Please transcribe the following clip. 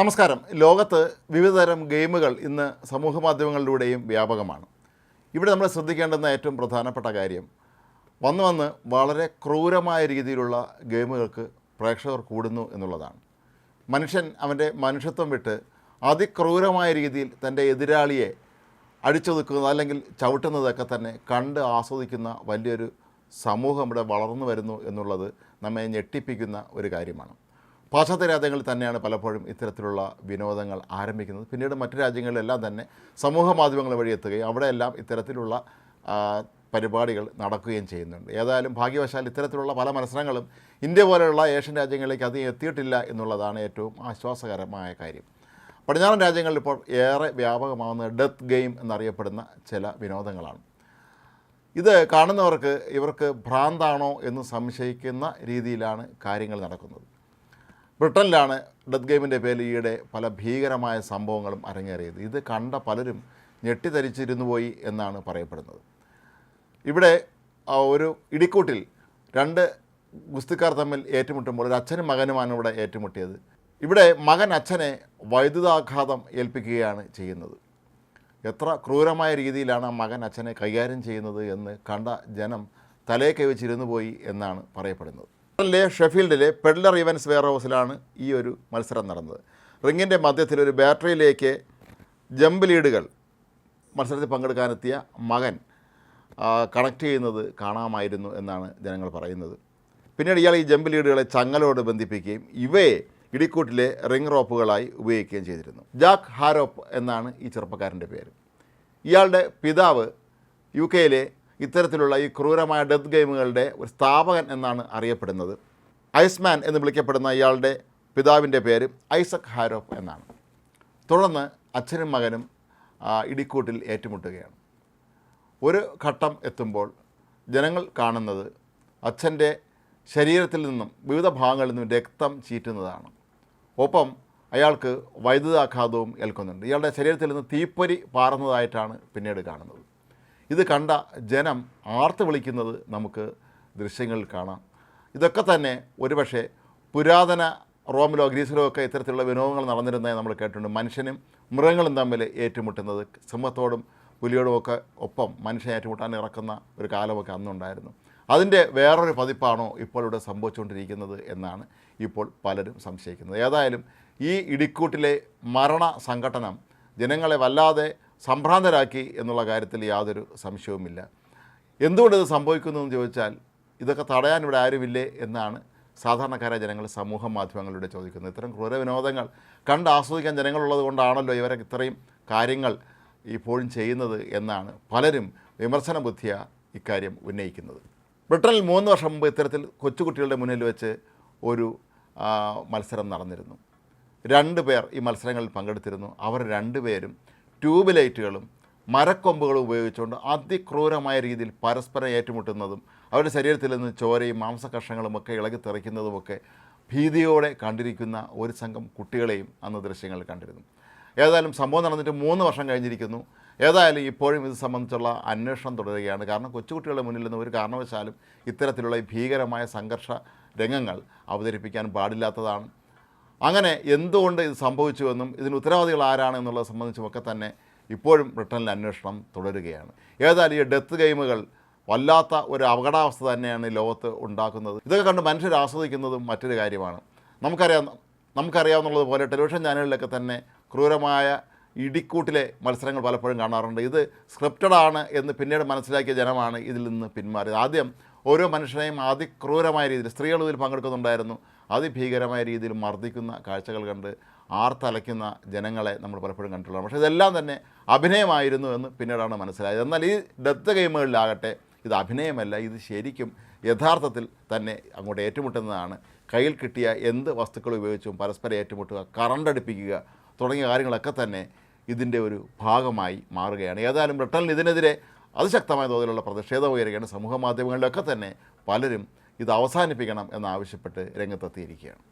നമസ്കാരം. ലോകത്ത് വിവിധതരം ഗെയിമുകൾ ഇന്ന് സമൂഹ മാധ്യമങ്ങളിലൂടെയും വ്യാപകമാണ്. ഇവിടെ നമ്മൾ ശ്രദ്ധിക്കേണ്ടുന്ന ഏറ്റവും പ്രധാനപ്പെട്ട കാര്യം വന്ന് വന്ന് വളരെ ക്രൂരമായ രീതിയിലുള്ള ഗെയിമുകൾക്ക് പ്രേക്ഷകർ കൂടുന്നു എന്നുള്ളതാണ്. മനുഷ്യൻ അവന്റെ മനുഷ്യത്വം വിട്ട് അതിക്രൂരമായ രീതിയിൽ തന്റെ എതിരാളിയെ അടിച്ചൊതുക്കുന്നത് അല്ലെങ്കിൽ ചവിട്ടുന്നതൊക്കെ തന്നെ കണ്ട് ആസ്വദിക്കുന്ന വലിയൊരു സമൂഹം ഇവിടെ വളർന്നു വരുന്നു എന്നുള്ളത് നമ്മെ ഞെട്ടിപ്പിക്കുന്ന ഒരു കാര്യമാണ്. പാശ്ചാത്യ രാജ്യങ്ങളിൽ തന്നെയാണ് പലപ്പോഴും ഇത്തരത്തിലുള്ള വിനോദങ്ങൾ ആരംഭിക്കുന്നത്. പിന്നീട് മറ്റു രാജ്യങ്ങളിലെല്ലാം തന്നെ സമൂഹ മാധ്യമങ്ങൾ വഴി എത്തുകയും അവിടെയെല്ലാം ഇത്തരത്തിലുള്ള പരിപാടികൾ നടക്കുകയും ചെയ്യുന്നുണ്ട്. ഏതായാലും ഭാഗ്യവശാൽ ഇത്തരത്തിലുള്ള പല മത്സരങ്ങളും ഇന്ത്യ പോലെയുള്ള ഏഷ്യൻ രാജ്യങ്ങളിലേക്ക് അധികം എത്തിയിട്ടില്ല എന്നുള്ളതാണ് ഏറ്റവും ആശ്വാസകരമായ കാര്യം. പടിഞ്ഞാറൻ രാജ്യങ്ങളിൽ ഇപ്പോൾ ഏറെ വ്യാപകമാകുന്ന ഡെത്ത് ഗെയിം എന്നറിയപ്പെടുന്ന ചില വിനോദങ്ങളാണ്. ഇത് കാണുന്നവർക്ക് ഇവർക്ക് ഭ്രാന്താണോ എന്ന് സംശയിക്കുന്ന രീതിയിലാണ് കാര്യങ്ങൾ നടക്കുന്നത്. ബ്രിട്ടനിലാണ് ഡെത്ത് ഗെയിമിന്റെ പേരിൽ ഈയിടെ പല ഭീകരമായ സംഭവങ്ങളും അരങ്ങേറിയത്. ഇത് കണ്ട പലരും ഞെട്ടിധരിച്ചിരുന്നു പോയി എന്നാണ് പറയപ്പെടുന്നത്. ഇവിടെ ഒരു ഇടിക്കൂട്ടിൽ രണ്ട് ഗുസ്തിക്കാർ തമ്മിൽ ഏറ്റുമുട്ടുമ്പോൾ ഒരു അച്ഛനും മകനുമാണ് ഇവിടെ ഏറ്റുമുട്ടിയത്. ഇവിടെ മകൻ അച്ഛനെ വൈദ്യുതാഘാതം ഏൽപ്പിക്കുകയാണ് ചെയ്യുന്നത്. എത്ര ക്രൂരമായ രീതിയിലാണ് ആ മകൻ അച്ഛനെ കൈകാര്യം ചെയ്യുന്നത് എന്ന് കണ്ട ജനം തലയെ കൈവച്ചിരുന്നു പോയി എന്നാണ് പറയപ്പെടുന്നത്. ലെ ഷെഫീൽഡിലെ പെഡ്ലർ ഇവൻസ് വെയർ ഹൗസിലാണ് ഈ ഒരു മത്സരം നടന്നത്. റിങ്ങിന്റെ മധ്യത്തിൽ ഒരു ബാറ്ററിയിലേക്ക് ജമ്പ് ലീഡുകൾ മത്സരത്തിൽ പങ്കെടുക്കാനെത്തിയ മകൻ കണക്ട് ചെയ്യുന്നത് കാണാമായിരുന്നു എന്നാണ് ജനങ്ങൾ പറയുന്നത്. പിന്നീട് ഇയാൾ ഈ ജമ്പ് ലീഡുകളെ ചങ്ങലോട് ബന്ധിപ്പിക്കുകയും ഇവയെ ഇടിക്കൂട്ടിലെ റിംഗ് റോപ്പുകളായി ഉപയോഗിക്കുകയും ചെയ്തിരുന്നു. ജാക്ക് ഹാരോപ്പ് എന്നാണ് ഈ ചെറുപ്പക്കാരന്റെ പേര്. ഇയാളുടെ പിതാവ് യു കെയിലെ ഇത്തരത്തിലുള്ള ഈ ക്രൂരമായ ഡെത്ത് ഗെയിമുകളുടെ ഒരു സ്ഥാപകൻ എന്നാണ് അറിയപ്പെടുന്നത്. ഐസ്മാൻ എന്ന് വിളിക്കപ്പെടുന്ന ഇയാളുടെ പിതാവിന്റെ പേര് ഐസക് ഹാരോഫ് എന്നാണ്. തുടർന്ന് അച്ഛനും മകനും ഇടിക്കൂട്ടിൽ ഏറ്റുമുട്ടുകയാണ്. ഒരു ഘട്ടം എത്തുമ്പോൾ ജനങ്ങൾ കാണുന്നത് അച്ഛന്റെ ശരീരത്തിൽ നിന്നും വിവിധ ഭാഗങ്ങളിൽ നിന്നും രക്തം ചീറ്റുന്നതാണ്. ഒപ്പം അയാൾക്ക് വൈദ്യുതാഘാതവും ഏൽക്കുന്നുണ്ട്. ഇയാളുടെ ശരീരത്തിൽ നിന്ന് തീപ്പൊരി പാറുന്നതായിട്ടാണ് പിന്നീട് കാണുന്നത്. ഇത് കണ്ട ജനം ആർത്ത് വിളിക്കുന്നത് നമുക്ക് ദൃശ്യങ്ങളിൽ കാണാം. ഇതൊക്കെ തന്നെ ഒരുപക്ഷെ പുരാതന റോമിലോ ഗ്രീസിലോ ഒക്കെ ഇത്തരത്തിലുള്ള വിനോദങ്ങൾ നടന്നിരുന്നതായി നമ്മൾ കേട്ടിട്ടുണ്ട്. മനുഷ്യനും മൃഗങ്ങളും തമ്മിൽ ഏറ്റുമുട്ടുന്നത് സിംഹത്തോടും പുലിയോടും ഒക്കെ ഒപ്പം മനുഷ്യനെ ഏറ്റുമുട്ടാൻ ഇറക്കുന്ന ഒരു കാലമൊക്കെ അന്നുണ്ടായിരുന്നു. അതിന്റെ വേറൊരു പതിപ്പാണോ ഇപ്പോൾ ഇവിടെ സംഭവിച്ചുകൊണ്ടിരിക്കുന്നത് എന്നാണ് ഇപ്പോൾ പലരും സംശയിക്കുന്നത്. ഏതായാലും ഈ ഇടിക്കൂട്ടിലെ മരണ സംഘടനം ജനങ്ങളെ വല്ലാതെ സംഭ്രാന്തരാക്കി എന്നുള്ള കാര്യത്തിൽ യാതൊരു സംശയവുമില്ല. എന്തുകൊണ്ട് ഇത് സംഭവിക്കുന്നു എന്ന് ചോദിച്ചാൽ ഇതൊക്കെ തടയാൻ ഇവിടെ ആരുമില്ലേ എന്നാണ് സാധാരണക്കാരായ ജനങ്ങൾ സമൂഹ മാധ്യമങ്ങളിലൂടെ ചോദിക്കുന്നത്. ഇത്തരം ക്രൂര വിനോദങ്ങൾ കണ്ട് ആസ്വദിക്കാൻ ജനങ്ങളുള്ളത് കൊണ്ടാണല്ലോ ഇവരെ ഇത്രയും കാര്യങ്ങൾ ഇപ്പോഴും ചെയ്യുന്നത് എന്നാണ് പലരും വിമർശന ബുദ്ധിയ ഇക്കാര്യം ഉന്നയിക്കുന്നത്. ബ്രിട്ടനിൽ മൂന്ന് വർഷം മുമ്പ് ഇത്തരത്തിൽ കൊച്ചുകുട്ടികളുടെ മുന്നിൽ വെച്ച് ഒരു മത്സരം നടന്നിരുന്നു. രണ്ട് പേർ ഈ മത്സരങ്ങളിൽ പങ്കെടുത്തിരുന്നു. അവർ രണ്ടുപേരും ട്യൂബ് ലൈറ്റുകളും മരക്കൊമ്പുകളും ഉപയോഗിച്ചുകൊണ്ട് അതിക്രൂരമായ രീതിയിൽ പരസ്പരം ഏറ്റുമുട്ടുന്നതും അവരുടെ ശരീരത്തിൽ നിന്ന് ചോരയും മാംസകഷ്ണങ്ങളും ഒക്കെ ഇളകി തെറിക്കുന്നതുമൊക്കെ ഭീതിയോടെ കണ്ടിരിക്കുന്ന ഒരു സംഘം കുട്ടികളെയും അന്ന് ദൃശ്യങ്ങളിൽ കണ്ടിരുന്നു. ഏതായാലും സംഭവം നടന്നിട്ട് മൂന്ന് വർഷം കഴിഞ്ഞിരിക്കുന്നു. ഏതായാലും ഇപ്പോഴും ഇത് സംബന്ധിച്ചുള്ള അന്വേഷണം തുടരുകയാണ്. കാരണം കൊച്ചുകുട്ടികളുടെ മുന്നിൽ നിന്ന് ഒരു കാരണവശാലും ഇത്തരത്തിലുള്ള ഭീകരമായ സംഘർഷ രംഗങ്ങൾ അവതരിപ്പിക്കാൻ പാടില്ലാത്തതാണ്. അങ്ങനെ എന്തുകൊണ്ട് ഇത് സംഭവിച്ചുവെന്നും ഇതിന് ഉത്തരവാദികൾ ആരാണ് എന്നുള്ളത് സംബന്ധിച്ചുമൊക്കെ തന്നെ ഇപ്പോഴും ബ്രിട്ടനിൽ അന്വേഷണം തുടരുകയാണ്. ഏതായാലും ഈ ഡെത്ത് ഗെയിമുകൾ വല്ലാത്ത ഒരു അപകടാവസ്ഥ തന്നെയാണ് ഈ ലോകത്ത് ഉണ്ടാക്കുന്നത്. ഇതൊക്കെ കണ്ട് മനുഷ്യർ ആസ്വദിക്കുന്നതും മറ്റൊരു കാര്യമാണ്. നമുക്കറിയാം നമുക്കറിയാവുന്നതുപോലെ ടെലിവിഷൻ ചാനലിലൊക്കെ തന്നെ ക്രൂരമായ ഇടിക്കൂട്ടിലെ മത്സരങ്ങൾ പലപ്പോഴും കാണാറുണ്ട്. ഇത് സ്ക്രിപ്റ്റഡ് ആണ് എന്ന് പിന്നീട് മനസ്സിലാക്കിയ ജനമാണ് ഇതിൽ നിന്ന് പിന്മാറിയത്. ആദ്യം ഓരോ മനുഷ്യനെയും അതിക്രൂരമായ രീതിയിൽ സ്ത്രീകൾ ഇതിൽ പങ്കെടുക്കുന്നുണ്ടായിരുന്നു. അതിഭീകരമായ രീതിയിൽ മർദ്ദിക്കുന്ന കാഴ്ചകൾ കണ്ട് ആർത്തലയ്ക്കുന്ന ജനങ്ങളെ നമ്മൾ പലപ്പോഴും കണ്ടിട്ടുള്ളതാണ്. പക്ഷേ ഇതെല്ലാം തന്നെ അഭിനയമായിരുന്നു എന്ന് പിന്നീടാണ് മനസ്സിലായത്. എന്നാൽ ഈ ഡെത്ത് ഗെയിമുകളിലാകട്ടെ ഇത് അഭിനയമല്ല ഇത് ശരിക്കും യഥാർത്ഥത്തിൽ തന്നെ അങ്ങോട്ട് ഏറ്റുമുട്ടുന്നതാണ്. കയ്യിൽ കിട്ടിയ എന്ത് വസ്തുക്കൾ ഉപയോഗിച്ചും പരസ്പരം ഏറ്റുമുട്ടുക കറണ്ടടുപ്പിക്കുക തുടങ്ങിയ കാര്യങ്ങളൊക്കെ തന്നെ ഇതിന്റെ ഒരു ഭാഗമായി മാറുകയാണ്. ഏതായാലും ബ്രിട്ടനിൽ ഇതിനെതിരെ അതിശക്തമായ തോതിലുള്ള പ്രതിഷേധം ഉയരുകയാണ്. സമൂഹ മാധ്യമങ്ങളിലൊക്കെ തന്നെ പലരും ഇത് അവസാനിപ്പിക്കണം എന്നാവശ്യപ്പെട്ട് രംഗത്തെത്തിയിരിക്കുകയാണ്.